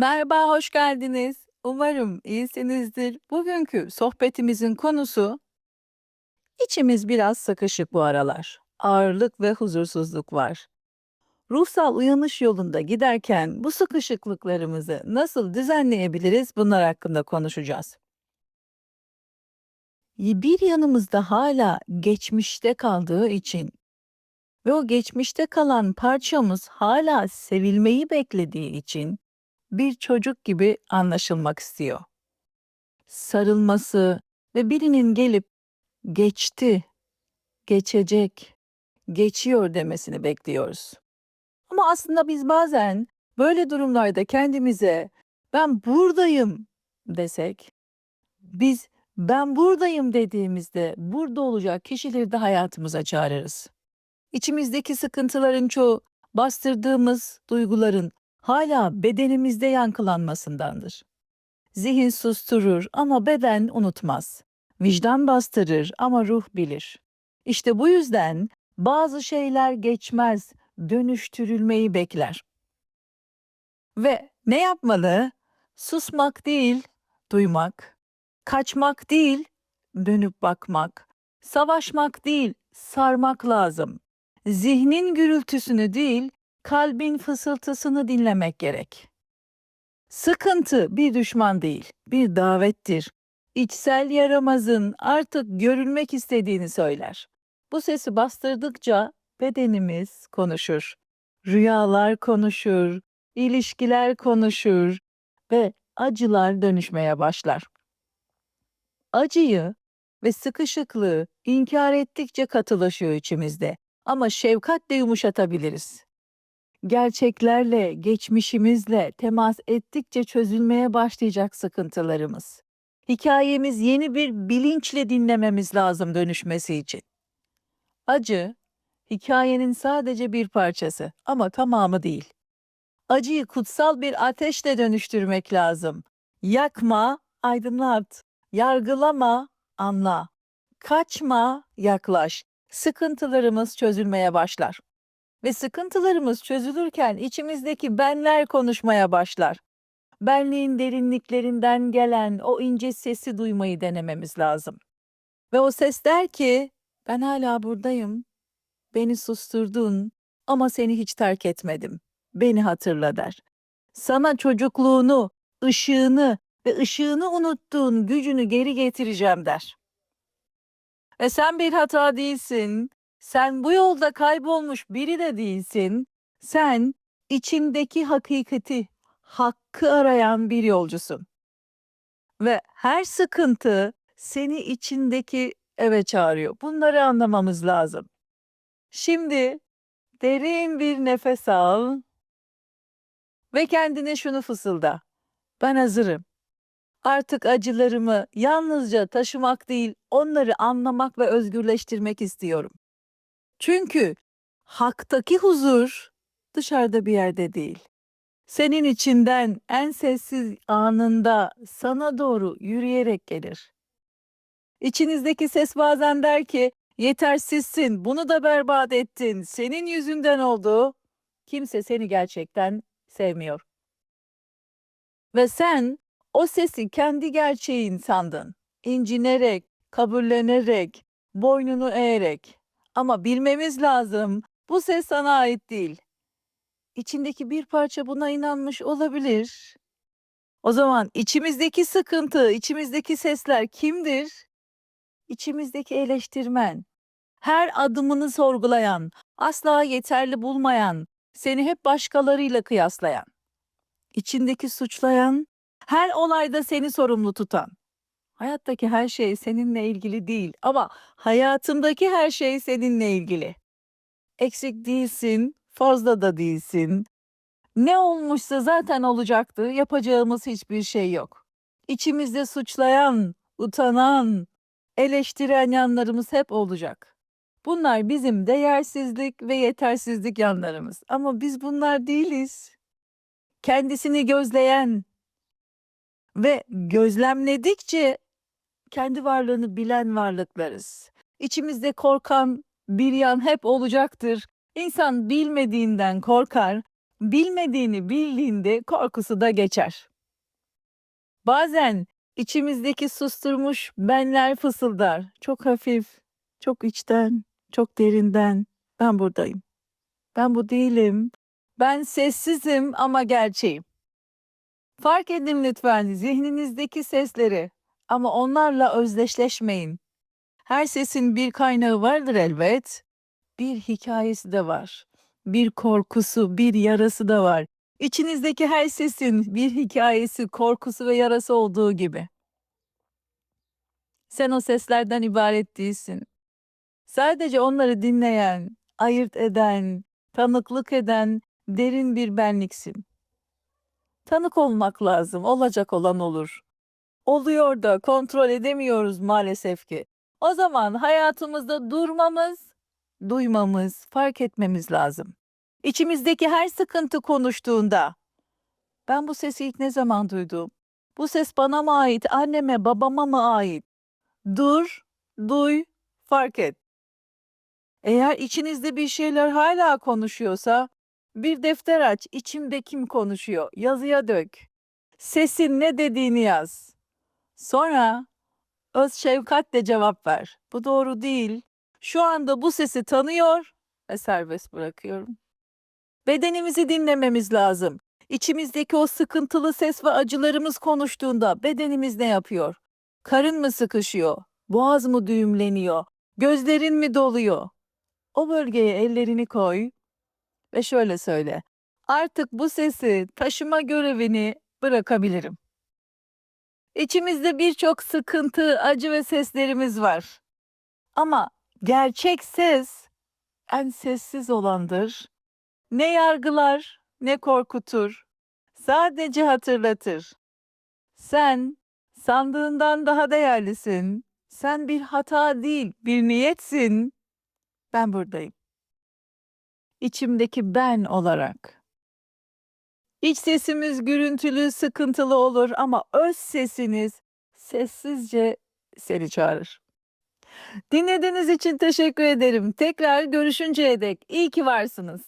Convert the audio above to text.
Merhaba, hoş geldiniz. Umarım iyisinizdir. Bugünkü sohbetimizin konusu içimiz biraz sıkışık bu aralar. Ağırlık ve huzursuzluk var. Ruhsal uyanış yolunda giderken bu sıkışıklıklarımızı nasıl düzenleyebiliriz bunlar hakkında konuşacağız. Bir yanımızda hala geçmişte kaldığı için ve o geçmişte kalan parçamız hala sevilmeyi beklediği için bir çocuk gibi anlaşılmak istiyor. Sarılması ve birinin gelip geçti, geçecek, geçiyor demesini bekliyoruz. Ama aslında biz bazen böyle durumlarda kendimize ben buradayım desek, biz ben buradayım dediğimizde burada olacak kişileri de hayatımıza çağırırız. İçimizdeki sıkıntıların çoğu bastırdığımız duyguların hala bedenimizde yankılanmasındandır. Zihin susturur ama beden unutmaz. Vicdan bastırır ama ruh bilir. İşte bu yüzden bazı şeyler geçmez, dönüştürülmeyi bekler. Ve ne yapmalı? Susmak değil, duymak. Kaçmak değil, dönüp bakmak. Savaşmak değil, sarmak lazım. Zihnin gürültüsünü değil, kalbin fısıltısını dinlemek gerek. Sıkıntı bir düşman değil, bir davettir. İçsel yaramazın artık görülmek istediğini söyler. Bu sesi bastırdıkça bedenimiz konuşur. Rüyalar konuşur, ilişkiler konuşur ve acılar dönüşmeye başlar. Acıyı ve sıkışıklığı inkar ettikçe katılaşıyor içimizde ama şefkatle yumuşatabiliriz. Gerçeklerle, geçmişimizle temas ettikçe çözülmeye başlayacak sıkıntılarımız. Hikayemiz yeni bir bilinçle dinlememiz lazım dönüşmesi için. Acı, hikayenin sadece bir parçası ama tamamı değil. Acıyı kutsal bir ateşle dönüştürmek lazım. Yakma, aydınlat. Yargılama, anla. Kaçma, yaklaş. Sıkıntılarımız çözülmeye başlar. Ve sıkıntılarımız çözülürken içimizdeki benler konuşmaya başlar. Benliğin derinliklerinden gelen o ince sesi duymayı denememiz lazım. Ve o ses der ki, ben hala buradayım. Beni susturdun ama seni hiç terk etmedim. Beni hatırla der. Sana çocukluğunu, ışığını ve ışığını unuttuğun gücünü geri getireceğim der. Ve sen bir hata değilsin. Sen bu yolda kaybolmuş biri de değilsin. Sen içindeki hakikati, hakkı arayan bir yolcusun. Ve her sıkıntı seni içindeki eve çağırıyor. Bunları anlamamız lazım. Şimdi derin bir nefes al ve kendine şunu fısılda. Ben hazırım. Artık acılarımı yalnızca taşımak değil, onları anlamak ve özgürleştirmek istiyorum. Çünkü haktaki huzur dışarıda bir yerde değil. Senin içinden en sessiz anında sana doğru yürüyerek gelir. İçinizdeki ses bazen der ki, yetersizsin, bunu da berbat ettin, senin yüzünden oldu. Kimse seni gerçekten sevmiyor. Ve sen o sesi kendi gerçeğin sandın. İncinerek, kabullenerek, boynunu eğerek. Ama bilmemiz lazım, bu ses sana ait değil. İçindeki bir parça buna inanmış olabilir. O zaman içimizdeki sıkıntı, içimizdeki sesler kimdir? İçimizdeki eleştirmen, her adımını sorgulayan, asla yeterli bulmayan, seni hep başkalarıyla kıyaslayan, içindeki suçlayan, her olayda seni sorumlu tutan. Hayattaki her şey seninle ilgili değil ama hayatındaki her şey seninle ilgili. Eksik değilsin, fazla da değilsin. Ne olmuşsa zaten olacaktı, yapacağımız hiçbir şey yok. İçimizde suçlayan, utanan, eleştiren yanlarımız hep olacak. Bunlar bizim değersizlik ve yetersizlik yanlarımız ama biz bunlar değiliz. Kendisini gözleyen ve gözlemledikçe kendi varlığını bilen varlıklarız. İçimizde korkan bir yan hep olacaktır. İnsan bilmediğinden korkar, Bilmediğini bildiğinde korkusu da geçer. Bazen içimizdeki susturmuş benler fısıldar. Çok hafif, çok içten, çok derinden. Ben buradayım. Ben bu değilim. Ben sessizim ama gerçeğim. Fark edin lütfen zihninizdeki sesleri ama onlarla özdeşleşmeyin. Her sesin bir kaynağı vardır elbet. Bir hikayesi de var. Bir korkusu, bir yarası da var. İçinizdeki her sesin bir hikayesi, korkusu ve yarası olduğu gibi. Sen o seslerden ibaret değilsin. Sadece onları dinleyen, ayırt eden, tanıklık eden derin bir benliksin. Tanık olmak lazım, olacak olan olur. Oluyor da kontrol edemiyoruz maalesef ki. O zaman hayatımızda durmamız, duymamız, fark etmemiz lazım. İçimizdeki her sıkıntı konuştuğunda, ben bu sesi ilk ne zaman duydum? Bu ses bana mı ait, anneme, babama mı ait? Dur, duy, fark et. Eğer içinizde bir şeyler hala konuşuyorsa, bir defter aç, içimde kim konuşuyor, yazıya dök. Sesin ne dediğini yaz. Sonra öz şefkatle cevap ver. Bu doğru değil. Şu anda bu sesi tanıyor ve serbest bırakıyorum. Bedenimizi dinlememiz lazım. İçimizdeki o sıkıntılı ses ve acılarımız konuştuğunda bedenimiz ne yapıyor? Karın mı sıkışıyor? Boğaz mı düğümleniyor? Gözlerin mi doluyor? O bölgeye ellerini koy ve şöyle söyle. Artık bu sesi taşıma görevini bırakabilirim. İçimizde birçok sıkıntı, acı ve seslerimiz var. Ama gerçek ses en sessiz olandır. Ne yargılar, ne korkutur. Sadece hatırlatır. Sen sandığından daha değerlisin. Sen bir hata değil, bir niyetsin. Ben buradayım. İçimdeki ben olarak. İç sesimiz gürültülü, sıkıntılı olur ama öz sesiniz sessizce seni çağırır. Dinlediğiniz için teşekkür ederim. Tekrar görüşünceye dek iyi ki varsınız.